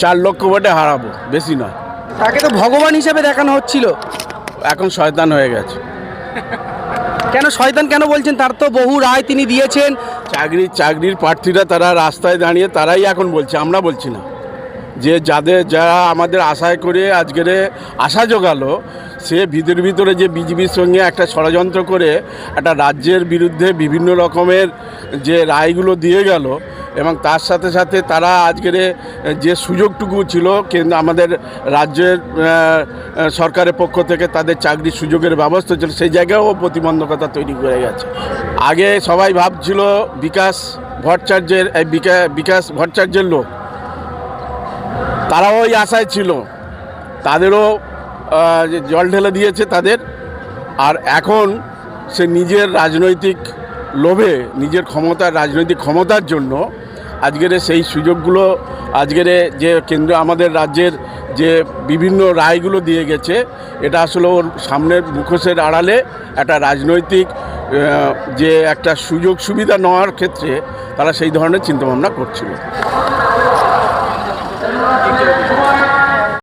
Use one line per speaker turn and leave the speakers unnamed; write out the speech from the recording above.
চার লক্ষ ভোটে হারাবো বেশি নয়।
তাকে তো ভগবান হিসেবে দেখানো হচ্ছিল।
এখন শয়তান হয়ে গেছে।
কেন শয়তান কেন বলছেন? তার তো বহু রায় তিনি দিয়েছেন।
চাকরি চাকরির প্রার্থীরা তারা রাস্তায় দাঁড়িয়ে তারাই এখন বলছে আমরা বলছি না। যে যাদের যারা আমাদের আশায় করে আজকের আশা জোগালো সে ভিতর ভিতরে যে বিজেপির সঙ্গে একটা ষড়যন্ত্র করে একটা রাজ্যের বিরুদ্ধে বিভিন্ন রকমের যে রায়গুলো দিয়ে গেল এবং তার সাথে সাথে তারা আজকের যে সুযোগটুকু ছিল, কেন্দ্র আমাদের রাজ্যের সরকারের পক্ষ থেকে তাদের চাকরির সুযোগের ব্যবস্থা ছিল, সেই জায়গায়ও প্রতিবন্ধকতা তৈরি করে গেছে। আগে সবাই ভাবছিল বিকাশ ভট্টাচার্যের বিকাশ ভট্টাচার্যের লোক। তারাও ওই আশায় ছিল। তাদেরও জল ঢেলে দিয়েছে তাদের। আর এখন সে নিজের রাজনৈতিক লোভে, নিজের ক্ষমতার, রাজনৈতিক ক্ষমতার জন্য আজকের সেই সুযোগগুলো, আজকের যে কেন্দ্র, আমাদের রাজ্যের যে বিভিন্ন রায়গুলো দিয়ে গেছে, এটা আসলে ওর সামনের মুখোশের আড়ালে একটা রাজনৈতিক যে একটা সুযোগ সুবিধা নেওয়ার ক্ষেত্রে তারা সেই ধরনের চিন্তাভাবনা করছিল।